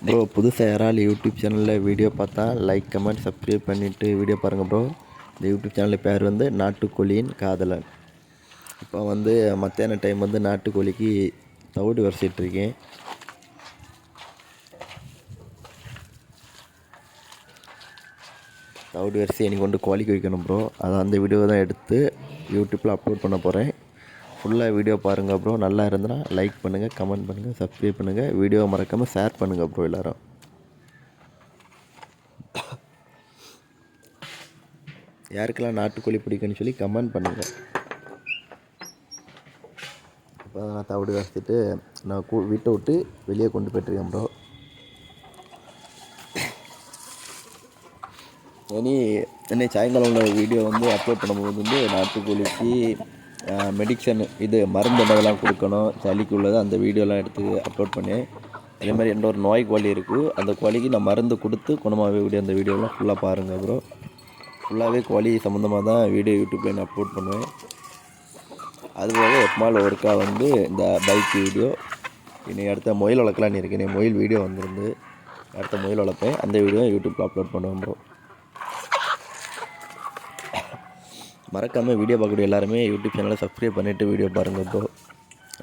Bro புதுசாக யாராலும் YouTube சேனலில் வீடியோ பார்த்தா லைக் கமெண்ட் சப்ஸ்கிரைப் பண்ணிவிட்டு வீடியோ பாருங்கள் ப்ரோ இந்த யூடியூப் சேனல் பேர் வந்து நாட்டுக்கோழியின் காதலன். இப்போ வந்து மத்தியான டைம் வந்து நாட்டுக்கோழிக்கு தவிடு வரிசிட்டுருக்கேன் தவிடு வரிசை எனக்கு கொண்டு கோழிக்கு வைக்கணும் ப்ரோ அதை அந்த வீடியோ தான் எடுத்து யூடியூப்பில் அப்லோட் பண்ண போகிறேன் ஃபுல்லாக வீடியோ பாருங்கள் ப்ரோ நல்லா இருந்தனா லைக் பண்ணுங்கள் கமெண்ட் பண்ணுங்கள் சப்ஸ்கிரைப் பண்ணுங்கள் வீடியோ மறக்காமல் ஷேர் பண்ணுங்கள் ப்ரோ எல்லோரும். யாருக்கெல்லாம் நாட்டுக்கோழி பிடிக்குன்னு சொல்லி கமெண்ட் பண்ணுங்கள் இப்போ நான் தவிடு வச்சுட்டு நான் கூ வீட்டை விட்டு வெளியே கொண்டு போயிட்டுருக்கேன் ப்ரோ இனி என்னை சாயங்காலம் உள்ள வீடியோ வந்து அப்லோட் பண்ணும்போது வந்து நாட்டுக்கோழிக்கு மெடிசன் இது மருந்து என்னதெல்லாம் கொடுக்கணும்? சளிக்கு உள்ளது அந்த வீடியோலாம் எடுத்து அப்லோட் பண்ணேன் அதே மாதிரி எந்த ஒரு நோய் கோழி இருக்குது அந்த கோழிக்கு நான் மருந்து கொடுத்து குணமாகவே வீடியோ அந்த வீடியோலாம் ஃபுல்லாக பாருங்கள் ப்ரோ ஃபுல்லாகவே கோழி சம்மந்தமாக தான் வீடியோ யூடியூப்பில் நான் அப்லோட் பண்ணுவேன். அதுபோக எப்பமால் ஒருக்கா வந்து இந்த பைக் வீடியோ இன்னைக்கு அடுத்த முயல் வளர்க்கலான்னு இருக்கேன். முயல் வீடியோ வந்திருந்து அடுத்த முயல் வளர்ப்பேன். அந்த வீடியோ யூடியூப்பில் அப்லோட் பண்ணுவேன் ப்ரோ மறக்காமல் வீடியோ பார்க்கக்கூடிய எல்லாருமே யூடியூப் சேனலை சப்ஸ்கிரைப் பண்ணிவிட்டு வீடியோ பாருங்கள் ப்ரோ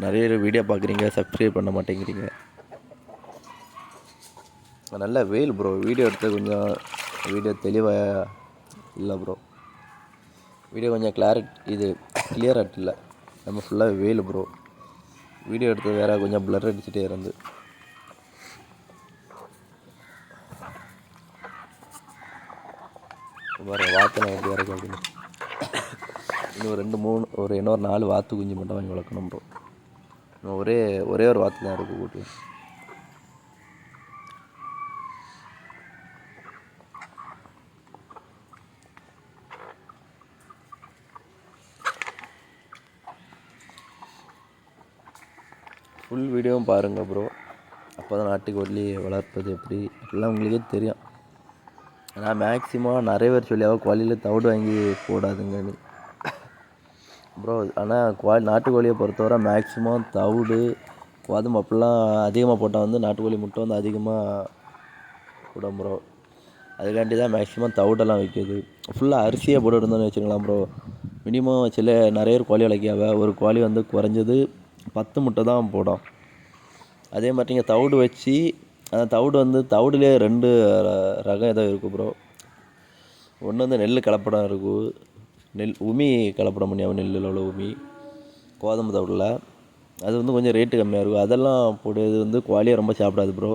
நிறைய பேர் வீடியோ பார்க்குறீங்க சப்ஸ்கிரைப் பண்ண மாட்டேங்கிறீங்க. நல்ல வெயில் ப்ரோ வீடியோ எடுத்து கொஞ்சம் வீடியோ தெளிவாக இல்லை ப்ரோ வீடியோ கொஞ்சம் கிளாரிட் இது கிளியராக இல்லை நம்ம ஃபுல்லாக வெயில் ப்ரோ வீடியோ எடுத்து வேறு கொஞ்சம் ப்ளர் அடிச்சுட்டே இருந்து. பாருங்க வார்த்தை எப்படி இறக்கும் அப்படின்னு. இன்னும் ஒரு ரெண்டு மூணு ஒரு இன்னொரு நாலு வாத்து குஞ்சு மட்டும் வாங்கி வளர்க்கணும் ப்ரோ இன்னும் ஒரே ஒரே ஒரு வாத்து தான் இருக்குது கூட்டி. ஃபுல் வீடியோவும் பாருங்கள் ப்ரோ அப்போ தான் நாட்டுக்கோழி வளர்ப்பது எப்படி? அப்படிலாம் உங்களுக்கே தெரியும். ஆனால் மேக்ஸிமம் நிறைய பேர் சொல்லியாவோ கோழியில் தவிடு வாங்கி போடாதுங்கன்னு. ப்ரோ ஆனால் குவா நாட்டுக்கோழியை பொறுத்தவரை மேக்ஸிமம் தவிடு கோதுமை அப்படிலாம் அதிகமாக போட்டால் வந்து நாட்டுக்கோழி முட்டை வந்து அதிகமாக விடும் ப்ரோ அதுக்காண்டி தான் மேக்ஸிமம் தவிடெல்லாம் வைக்கிது ஃபுல்லாக அரிசியை போட்டு இருந்தோம்னு வச்சுக்கலாம் ப்ரோ மினிமம் சில நிறைய பேர் கோழி வளர்க்காவ ஒரு கோழி வந்து குறைஞ்சது பத்து முட்டை தான் போடும். அதே மாதிரி நீங்கள் தவிடு வச்சு அந்த தவிடு வந்து தவிடுலேயே ரெண்டு ர- ரகம் ஏதோ இருக்குது ப்ரோ ஒன்று வந்து நெல் கலப்படம் இருக்கும். நெல் உமி கலப்படம் பண்ணியாவும் நெல்லில் உள்ள உமி. கோதுமை தவிடல. அது வந்து கொஞ்சம் ரேட்டு கம்மியாக இருக்கும். அதெல்லாம் போடுறது வந்து குவாலியாக ரொம்ப சாப்பிடாது ப்ரோ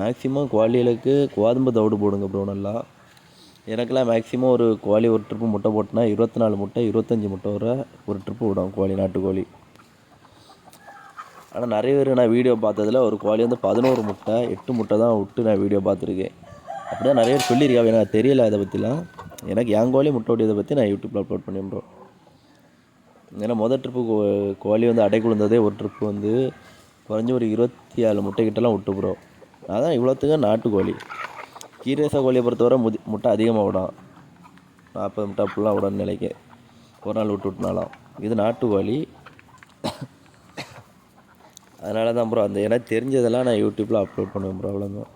மேக்ஸிமம் குவாலிகளுக்கு கோதுமை தவிடு போடுங்க ப்ரோ நல்லா. எனக்கெல்லாம் மேக்ஸிமம் ஒரு கோழி ஒரு ட்ரிப்பு முட்டை போட்டுனா இருபத்தி நாலு முட்டை இருபத்தஞ்சி முட்டை வர ஒரு ட்ரிப்பு விடும் கோழி நாட்டுக்கோழி ஆனால் நிறைய பேர் நான் வீடியோ பார்த்ததுல ஒரு கோழி வந்து பதினோரு முட்டை எட்டு முட்டை தான் விட்டு நான் வீடியோ பார்த்துருக்கேன். அப்படியே நிறைய பேர் சொல்லியிருக்காங்க. எனக்கு தெரியல அதை பற்றிலாம் எனக்கு என் கோழி முட்டை விட்டியதை பற்றி நான் யூடியூப்பில் அப்லோட் பண்ணேன் ப்ரோ ஏன்னா மொதல் ட்ரிப்பு கோழி வந்து அடை குழுந்ததே ஒரு ட்ரிப்பு வந்து குறைஞ்சி ஒரு இருபத்தி ஏழு முட்டை கிட்டலாம் விட்டு ப்ரோ அதான் இவ்வளோத்துக்கு நாட்டுக்கோழி கீரேச கோழியை பொறுத்தவரை முதி முட்டை அதிகமாக விடும். நாற்பது முட்டை அப்படிலாம் விடணும் நிலைக்கு. ஒரு நாள் விட்டு விட்டுனாலும். இது நாட்டுக்கோழி அதனால தான் ப்ரோ அந்த எனக்கு தெரிஞ்சதெல்லாம் நான் யூடியூப்பில் அப்லோட் பண்ணுவேன் ப்ரோ அவ்வளோதான்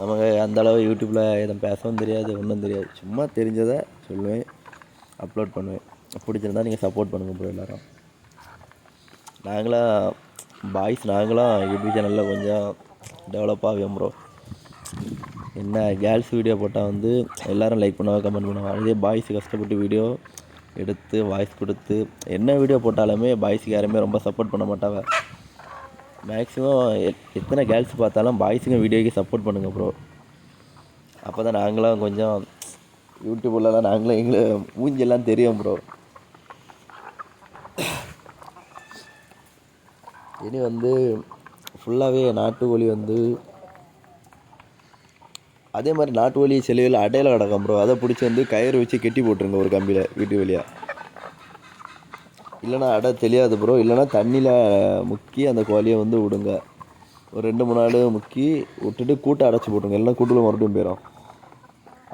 நமக்கு அந்த அளவு யூடியூப்பில் எதுவும் பேசவும் தெரியாது ஒன்றும் தெரியாது. சும்மா தெரிஞ்சதை சொல்லுவேன் அப்லோட் பண்ணுவேன். பிடிச்சிருந்தா நீங்கள் சப்போர்ட் பண்ணுங்கள் ப்ரோ எல்லோரும். நாங்களாம் பாய்ஸ் நாங்களாம் யூடியூப் சேனலில் கொஞ்சம் டெவலப் ஆகும் ப்ரோ என்ன கேர்ள்ஸ் வீடியோ போட்டால் வந்து எல்லோரும் லைக் பண்ணுவாங்க கமெண்ட் பண்ணுவாங்க. அதே பாய்ஸ் கஷ்டப்பட்டு வீடியோ எடுத்து வாய்ஸ் கொடுத்து என்ன வீடியோ போட்டாலுமே பாய்ஸுக்கு யாருமே ரொம்ப சப்போர்ட் பண்ண மாட்டாங்க. மேக்ஸிமம் எத்தனை கேர்ள்ஸ் பார்த்தாலும் பாய்ஸுங்க வீடியோக்கு சப்போர்ட் பண்ணுங்கள் ப்ரோ அப்போ தான் நாங்களாம் கொஞ்சம் யூடியூப்லலாம் நாங்களும் எங்களை மூஞ்செல்லாம் தெரியும் ப்ரோ இனி வந்து ஃபுல்லாகவே நாட்டுக்கோழி வந்து அதே மாதிரி நாட்டு வழி செலவில் அடையில் கிடக்கும் ப்ரோ அதை பிடிச்சி வந்து கயிறு வச்சு கெட்டி போட்டுருங்க ஒரு கம்பியில் வீட்டு வழியாக இல்லைனா அடை தெரியாது ப்ரோ இல்லைன்னா தண்ணியில் முக்கி அந்த கோழியை வந்து விடுங்க. ஒரு ரெண்டு மூணு நாள் முக்கி விட்டுட்டு கூட்டை அடைச்சி போட்டுருங்க. இல்லைன்னா கூட்டுக்குள்ள மறுபடியும் போயிடும்.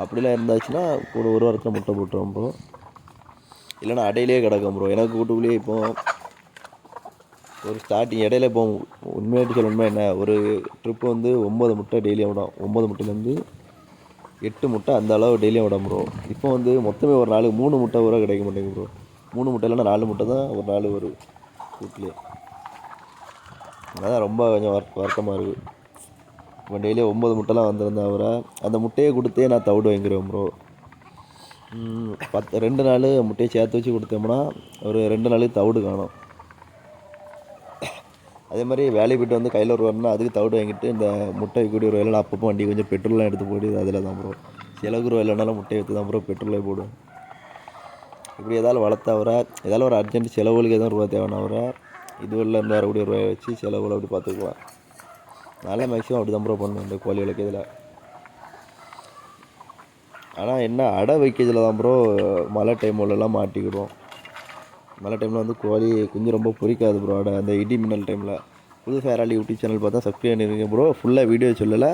அப்படிலாம் இருந்தாச்சுன்னா கூட ஒரு வாரத்தில் முட்டை போட்டுரும் ப்ரோ இல்லைனா அடையிலே கிடக்கும் ப்ரோ எனக்கு கூட்டுக்குள்ளேயே இப்போ ஒரு ஸ்டார்டிங் இடையில இப்போ உண்மையாட்டு உண்மை என்ன? ஒரு ட்ரிப்பு வந்து ஒம்பது முட்டை டெய்லியும் விடும். ஒம்பது முட்டைலேருந்து எட்டு முட்டை அந்த அளவு டெய்லியும் விடும் ப்ரோ இப்போ வந்து மொத்தமே ஒரு நாளுக்கு மூணு முட்டை கூட கிடைக்க மாட்டேங்குது ப்ரோ மூணு முட்டை இல்லைன்னா நாலு முட்டை தான் ஒரு நாள் வரும் வீட்லேயே. அதான் ரொம்ப கொஞ்சம் வர்க் வருத்தமாக இருக்குது இப்போ டெய்லி ஒம்பது முட்டைலாம் வந்திருந்தா அவரை அந்த முட்டையை கொடுத்தே நான் தவிடு வாங்கிடுவேன் ப்ரோ பத்து ரெண்டு நாள் முட்டையை சேர்த்து வச்சு கொடுத்தோம்னா ஒரு ரெண்டு நாளைக்கு தவிடு காணும். அதே மாதிரி வேலைக்கு போய்ட்டு வந்து கையில் ஒரு வரணும்னா அதுக்கு தவிடு வாங்கிட்டு இந்த முட்டை கூடிய ஒரு வேலை அப்பப்போ வண்டி கொஞ்சம் பெட்ரோல்லாம் எடுத்து போடுது அதில் தான் ப்ரோ செலவுக்கு ஒரு வேலைனாலும் முட்டையை எடுத்து தான் ப்ரோ பெட்ரோலே போடுவேன். இப்படி ஏதாவது வளர்த்தா வர ஏதாவது ஒரு அர்ஜென்ட் செலவுகளுக்கு எதுவும் ரூபா தேவைன்னா வர இதுவரில் இருந்து வரக்கூடிய ரூபாயை வச்சு செலவுகளை அப்படி பார்த்துக்கலாம். நல்லா மேக்ஸிமம் அப்படி தான் ப்ரோ பண்ணுவேன் இந்த கோழி வளர்க்கிறதுல. ஆனால் என்ன அடை வைக்கிறதுல தான் ப்ரோ மழை டைம்லலாம் மாட்டிக்கிடுவோம். மழை டைமில் வந்து கோழி குஞ்சு ரொம்ப பொரிக்காது ப்ரோ அடை. அந்த இடி மின்னல் டைமில் புது ஃபேராலி யூடியூப் சேனல் பார்த்தா சப்ஸ்கிரைப் பண்ணிருக்கீங்க ப்ரோ ஃபுல்லாக வீடியோ சொல்லலை.